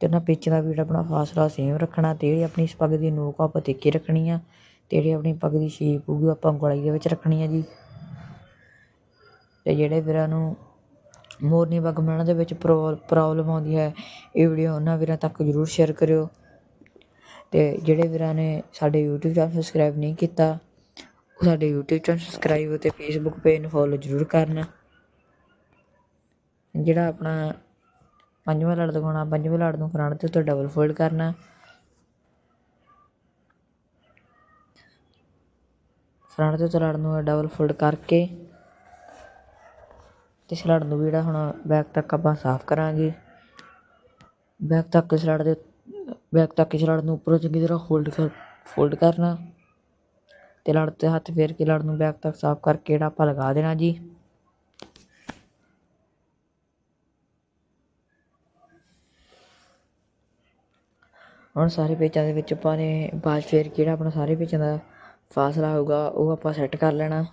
ਅਤੇ ਉਹਨਾਂ ਪੇਚਾਂ ਦਾ ਵੀ ਆਪਣਾ ਫਾਸਲਾ ਸੇਮ ਰੱਖਣਾ ਅਤੇ ਜਿਹੜੀ ਆਪਣੀ ਪੱਗ ਦੀ ਨੋਕ ਆ ਆਪਾਂ ਤਿੱਖੀ ਰੱਖਣੀ ਆ ਅਤੇ ਜਿਹੜੀ ਆਪਣੀ ਪੱਗ ਦੀ ਸ਼ੇਪ ਹੋਊਗੀ ਆਪਾਂ ਗਲਾਈ ਦੇ ਵਿੱਚ ਰੱਖਣੀ ਆ ਜੀ। ਅਤੇ ਜਿਹੜੇ ਵੀਰਾਂ ਨੂੰ ਮੋਰਨੀ ਪੱਗ ਬਣਾਉਣ ਦੇ ਵਿੱਚ ਪ੍ਰੋ, ਪ੍ਰੋਬਲਮ ਆਉਂਦੀ ਹੈ, ਇਹ ਵੀਡੀਓ ਉਹਨਾਂ ਵੀਰਾਂ ਤੱਕ ਜ਼ਰੂਰ ਸ਼ੇਅਰ ਕਰਿਓ। ਅਤੇ ਜਿਹੜੇ ਵੀਰਾਂ ਨੇ ਸਾਡੇ YouTube ਚੈਨਲ ਸਬਸਕ੍ਰਾਈਬ ਨਹੀਂ ਕੀਤਾ, ਉਹ ਸਾਡੇ YouTube ਚੈਨਲ ਸਬਸਕ੍ਰਾਈਬ ਅਤੇ Facebook ਪੇਜ ਨੂੰ ਫੋਲੋ ਜ਼ਰੂਰ ਕਰਨ। ਜਿਹੜਾ ਆਪਣਾ ਪੰਜਵਾਂ ਲੜ ਲਗਾਉਣਾ ਪੰਜਵੇਂ ਲੜ ਨੂੰ ਫਰੰਟ ਦੇ ਉੱਤੇ ਡਬਲ ਫੋਲਡ ਕਰਨਾ। ਫਰੰਟ ਦੇ ਉੱਤੇ ਲੜ ਨੂੰ ਡਬਲ ਫੋਲਡ ਕਰਕੇ ਤੇ ਸਲੜ ਨੂੰ ਵੀ ਜਿਹੜਾ ਹੁਣ ਬੈਕ ਤੱਕ ਆਪਾਂ ਸਾਫ਼ ਕਰਾਂਗੇ। ਬੈਕ ਤੱਕ ਇਸ ਦੇ ਬੈਕ ਤੱਕ ਇਸ ਲੜ ਨੂੰ ਉੱਪਰੋਂ ਚੰਗੀ ਤਰ੍ਹਾਂ ਹੋਲਡ ਕਰ ਫੋਲਡ ਕਰਨਾ ਤੇ ਲੜ ਤੇ ਹੱਥ ਫੇਰ ਕੇ ਲੜ ਨੂੰ ਬੈਕ ਤੱਕ ਸਾਫ਼ ਕਰਕੇ ਜਿਹੜਾ ਆਪਾਂ ਲਗਾ ਦੇਣਾ ਜੀ। ਹੁਣ ਸਾਰੇ ਪੇਜਾਂ ਦੇ ਵਿੱਚ ਆਪਾਂ ਨੇ ਬਾਜ ਫੇਰ ਕਿਹੜਾ ਆਪਣਾ ਸਾਰੇ ਪੇਜਾਂ ਦਾ ਫਾਸਲਾ ਹੋਊਗਾ, ਉਹ ਆਪਾਂ ਸੈੱਟ ਕਰ ਲੈਣਾ।